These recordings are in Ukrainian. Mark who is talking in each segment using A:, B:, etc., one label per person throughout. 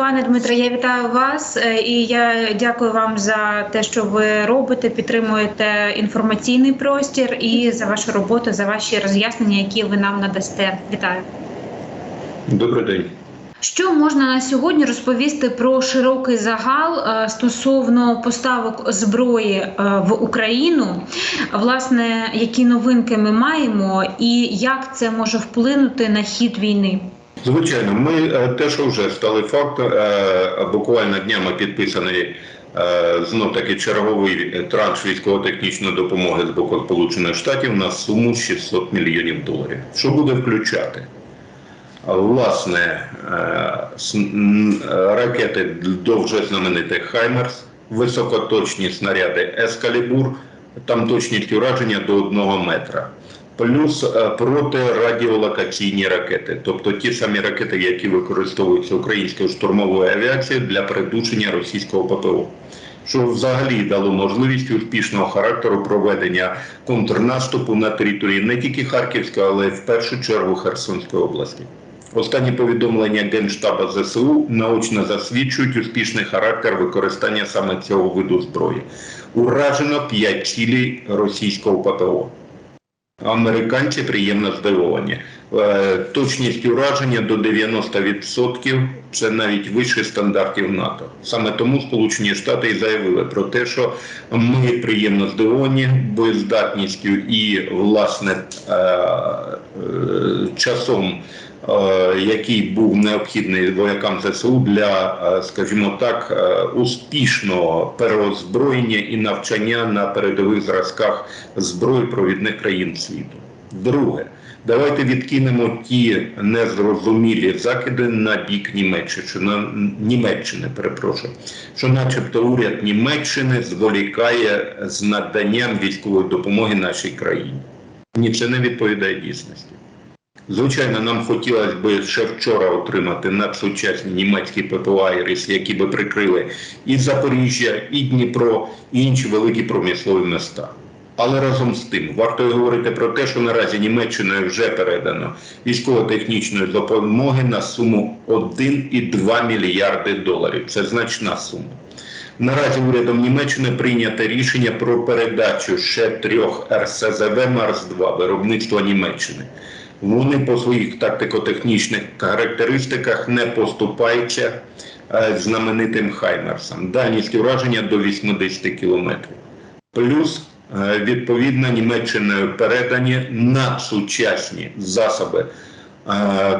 A: Пане Дмитре, я вітаю вас е, і я дякую вам за те, що ви робите, підтримуєте інформаційний простір і за вашу роботу, за ваші роз'яснення, які ви нам надасте. Вітаю.
B: Добрий день.
A: Що можна на сьогодні розповісти про широкий загал е, стосовно поставок зброї е, в Україну? Власне, які новинки ми маємо, і як це може вплинути на хід війни?
B: Звичайно, ми е, те, що вже стали фактом, е, буквально днями підписаний е, знов таки черговий транш військово-технічної допомоги з боку Сполучених Штатів на суму 600 мільйонів доларів. Що буде включати? Власне, ракети до вже знаменитих Хаймерс, високоточні снаряди Ескалібур, там точність ураження до одного метра. Плюс е, протирадіолокаційні ракети, тобто ті самі ракети, які використовуються українською штурмовою авіацією для придушення російського ППО, що взагалі дало можливість успішного характеру проведення контрнаступу на території не тільки Харківської, але й в першу чергу Херсонської області. Останні повідомлення Генштаба ЗСУ наочно засвідчують успішний характер використання саме цього виду зброї. Уражено 5 цілей російського ППО. Американці приємно здивовані. Е, Точність ураження до 90% це навіть вище стандартів НАТО. Саме тому Сполучені Штати і заявили про те, що ми приємно здивовані боєздатністю і власне е, е, часом, який був необхідний воякам ЗСУ для, е, скажімо так, е, успішного переозброєння і навчання на передових зразках зброї провідних країн світу. Друге, давайте відкинемо ті незрозумілі закиди на бік Німеччини, що на Німеччини, перепрошую, що, начебто, уряд Німеччини зволікає з наданням військової допомоги нашій країні. Ні, це не відповідає дійсності. Звичайно, нам хотілося б ще вчора отримати надсучасні німецькі ППО які би прикрили і Запоріжжя, і Дніпро, і інші великі промислові міста. Але разом з тим варто говорити про те, що наразі Німеччиною вже передано військово-технічної допомоги на суму 1,2 мільярди доларів. Це значна сума. Наразі урядом Німеччини прийнято рішення про передачу ще трьох РСЗВ Марс-2 виробництва Німеччини. Вони по своїх тактико-технічних характеристиках не поступаються е, знаменитим Хаймерсам. Дальність ураження до 80 кілометрів. Плюс, е, відповідно, Німеччиною передані надсучасні засоби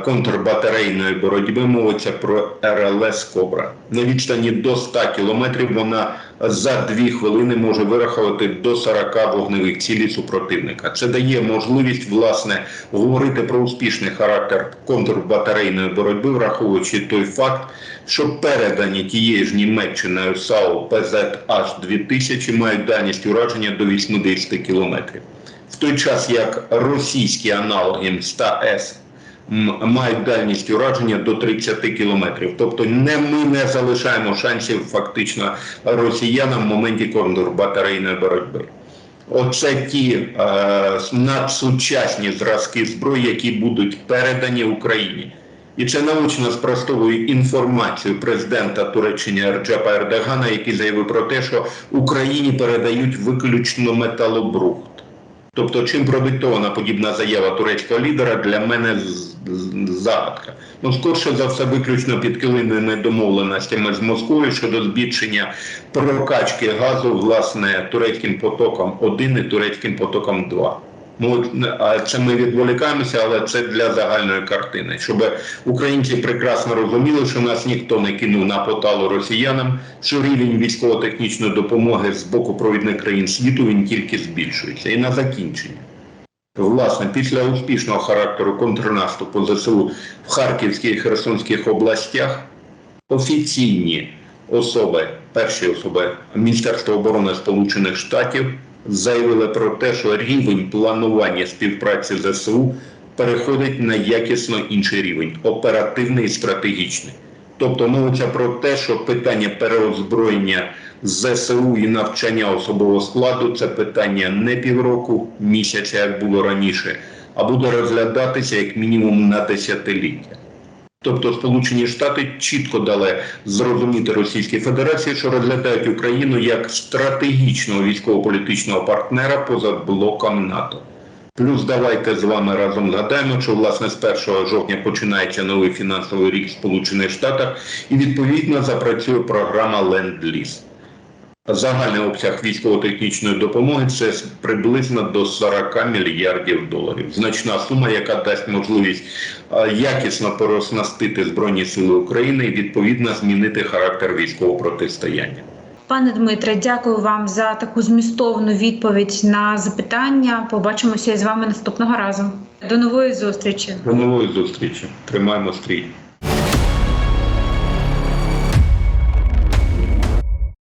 B: контрбатарейної боротьби. Мовиться про РЛС Кобра. На відстані до 100 кілометрів вона за 2 хвилини може вирахувати до 40 вогневих цілей супротивника. Це дає можливість власне говорити про успішний характер контрбатарейної боротьби, враховуючи той факт, що передані тією ж Німеччиною САУ ПЗH 2000 мають дальність ураження до 80 кілометрів. В той час як російські аналоги МСТА-С мають дальність ураження до 30 кілометрів. Тобто не ми не залишаємо шансів фактично росіянам в моменті контрбатарейної боротьби. Оце ті е, надсучасні зразки зброї, які будуть передані Україні. І це наочно спростовує інформацію президента Туреччини Реджепа Ердогана, який заявив про те, що Україні передають виключно металобрухт. Тобто, чим продиктована подібна заява турецького лідера, для мене загадка. Ну, скорше за все, виключно під килимними домовленостями з Москвою щодо збільшення прокачки газу, власне, турецьким потоком 1 і турецьким потоком 2. Це ми відволікаємося, але це для загальної картини, щоб українці прекрасно розуміли, що нас ніхто не кинув на поталу росіянам, що рівень військово-технічної допомоги з боку провідних країн світу він тільки збільшується. І на закінчення. Власне, після успішного характеру контрнаступу ЗСУ в Харківській і Херсонських областях офіційні особи, перші особи Міністерства оборони Сполучених Штатів заявили про те, що рівень планування співпраці ЗСУ переходить на якісно інший рівень оперативний і стратегічний. Тобто мовиться про те, що питання переозброєння ЗСУ і навчання особового складу це питання не півроку, місяця, як було раніше, а буде розглядатися як мінімум на десятиліття. Тобто Сполучені Штати чітко дали зрозуміти Російській Федерації, що розглядають Україну як стратегічного військово-політичного партнера поза блоком НАТО. Плюс давайте з вами разом згадаємо, що власне з 1 жовтня починається новий фінансовий рік в Сполучених Штатах, і відповідно запрацює програма Ленд-Ліз. Загальний обсяг військово-технічної допомоги це приблизно до 40 мільярдів доларів. Значна сума, яка дасть можливість е, якісно переоснастити Збройні Сили України і відповідно змінити характер військового протистояння.
A: Пане Дмитре, дякую вам за таку змістовну відповідь на запитання. Побачимося з вами наступного разу. До нової зустрічі.
B: До нової зустрічі. Тримаємо стрій.